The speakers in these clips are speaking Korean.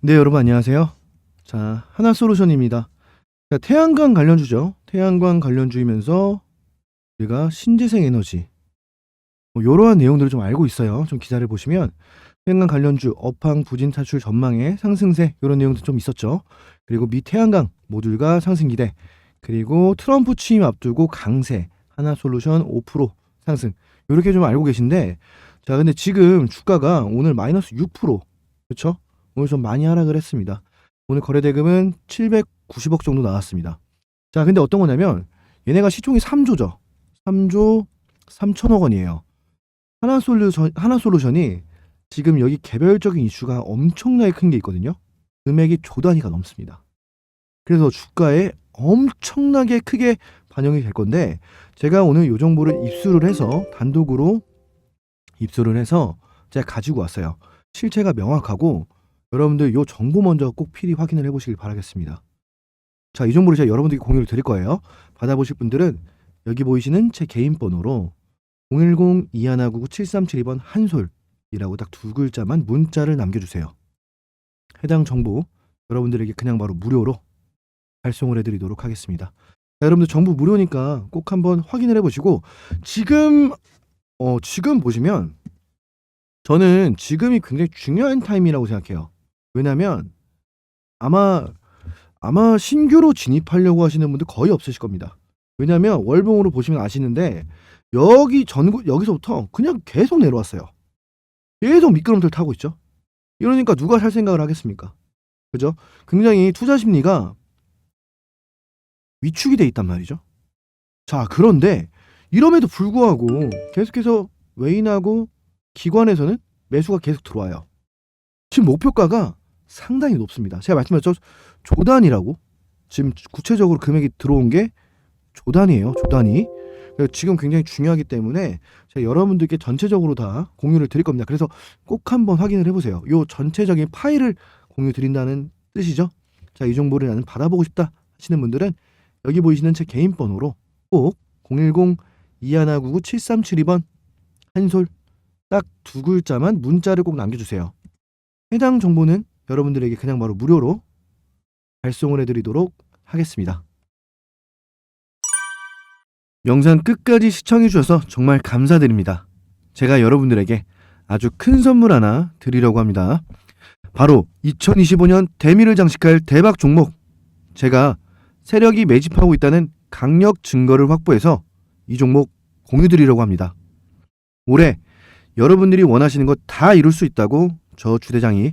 네, 여러분 안녕하세요. 자, 하나솔루션입니다. 자, 태양광 관련주죠. 태양광 관련주이면서 우리가 신재생 에너지 뭐 이러한 내용들을 좀 알고 있어요. 좀 기사를 보시면 태양광 관련주 업황 부진 탈출 전망에 상승세 이런 내용도 좀 있었죠. 그리고 미 태양광 모듈과 상승 기대 그리고 트럼프 취임 앞두고 강세 하나솔루션 5% 상승 이렇게 좀 알고 계신데 자 근데 지금 주가가 오늘 마이너스 6% 그렇죠? 오늘 좀 많이 하락을 했습니다. 오늘 거래 대금은 790억 정도 나왔습니다. 자, 근데 어떤 거냐면 얘네가 시총이 3조죠. 3조 3천억 원이에요. 하나솔루션 하나솔루션이 지금 여기 개별적인 이슈가 엄청나게 큰 게 있거든요. 금액이 조 단위가 넘습니다. 그래서 주가에 엄청나게 크게 반영이 될 건데 제가 오늘 요 정보를 입수를 해서 단독으로 입수를 해서 제가 가지고 왔어요. 실체가 명확하고 여러분들 요 정보 먼저 꼭 필히 확인을 해보시길 바라겠습니다. 자, 이 정보를 제가 여러분들께 공유를 드릴 거예요. 받아보실 분들은 여기 보이시는 제 개인 번호로 010-2199-7372번 한솔이라고 딱 두 글자만 문자를 남겨주세요. 해당 정보 여러분들에게 그냥 바로 무료로 발송을 해드리도록 하겠습니다. 자, 여러분들 정보 무료니까 꼭 한번 확인을 해보시고 지금 어 지금 보시면 저는 지금이 굉장히 중요한 타임이라고 생각해요. 왜냐면 아마 아마 신규로 진입하려고 하시는 분들 거의 없으실 겁니다. 왜냐면 월봉으로 보시면 아시는데 여기 전국 여기서부터 그냥 계속 내려왔어요. 계속 미끄럼틀 타고 있죠. 이러니까 누가 살 생각을 하겠습니까? 그죠? 굉장히 투자 심리가 위축이 돼 있단 말이죠. 자, 그런데 이럼에도 불구하고 계속해서 외인하고 기관에서는 매수가 계속 들어와요. 지금 목표가가 상당히 높습니다. 제가 말씀드렸죠. 조단이라고 지금 구체적으로 금액이 들어온 게 조단이에요. 조단이. 지금 굉장히 중요하기 때문에 제가 여러분들께 전체적으로 다 공유를 드릴 겁니다. 그래서 꼭 한번 확인을 해보세요. 요 전체적인 파일을 공유 드린다는 뜻이죠. 자, 이 정보를 나는 받아보고 싶다 하시는 분들은 여기 보이시는 제 개인 번호로 꼭 010-2199-7372번 한솔 딱 두 글자만 문자를 꼭 남겨주세요. 해당 정보는 여러분들에게 그냥 바로 무료로 발송을 해드리도록 하겠습니다. 영상 끝까지 시청해주셔서 정말 감사드립니다. 제가 여러분들에게 아주 큰 선물 하나 드리려고 합니다. 바로 2025년 대미를 장식할 대박 종목. 제가 세력이 매집하고 있다는 강력 증거를 확보해서 이 종목 공유 드리려고 합니다. 올해 여러분들이 원하시는 것 다 이룰 수 있다고 저 주대장이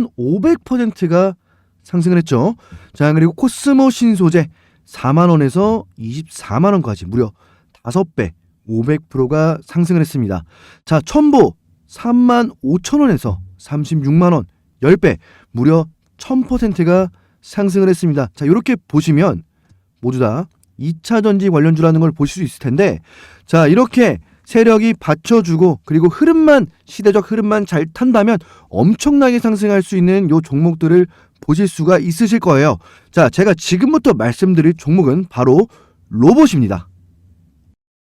1,500%가 상승을 했죠. 자, 그리고 코스모 신소재 4만 원에서 24만 원까지 무려 5배 500%가 상승을 했습니다. 자, 첨보 3만 5천 원에서 36만 원 10배 무려 1000%가 상승을 했습니다. 자, 이렇게 보시면 모두 다 2차 전지 관련주라는 걸 보실 수 있을 텐데 자, 이렇게 세력이 받쳐주고 그리고 흐름만 시대적 흐름만 잘 탄다면 엄청나게 상승할 수 있는 요 종목들을 보실 수가 있으실 거예요. 자, 제가 지금부터 말씀드릴 종목은 바로 로봇입니다.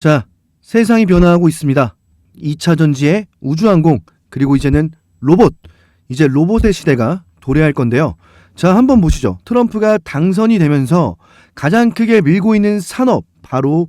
자, 세상이 변화하고 있습니다. 2차 전지의 우주항공 그리고 이제는 로봇 이제 로봇의 시대가 도래할 건데요. 자, 한번 보시죠. 트럼프가 당선이 되면서 가장 크게 밀고 있는 산업 바로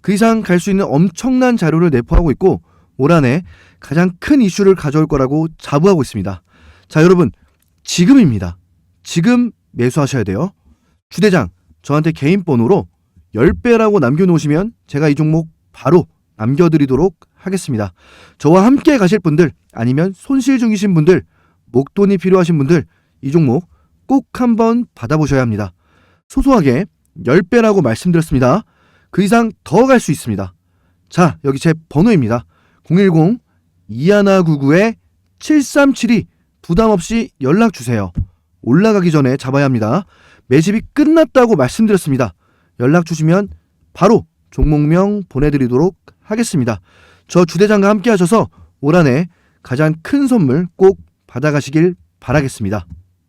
그 이상 갈 수 있는 엄청난 자료를 내포하고 있고 올 한해 가장 큰 이슈를 가져올 거라고 자부하고 있습니다. 자 여러분 지금입니다. 지금 매수하셔야 돼요. 주대장 저한테 개인 번호로 10배라고 남겨놓으시면 제가 이 종목 바로 남겨드리도록 하겠습니다. 저와 함께 가실 분들 아니면 손실 중이신 분들 목돈이 필요하신 분들 이 종목 꼭 한번 받아보셔야 합니다. 소소하게 10배라고 말씀드렸습니다. 그 이상 더 갈 수 있습니다. 자 여기 제 번호입니다. 010-2199-7372 부담 없이 연락 주세요. 올라가기 전에 잡아야 합니다. 매집이 끝났다고 말씀드렸습니다. 연락 주시면 바로 종목명 보내드리도록 하겠습니다. 저 주대장과 함께 하셔서 올 한해 가장 큰 선물 꼭 받아가시길 바라겠습니다.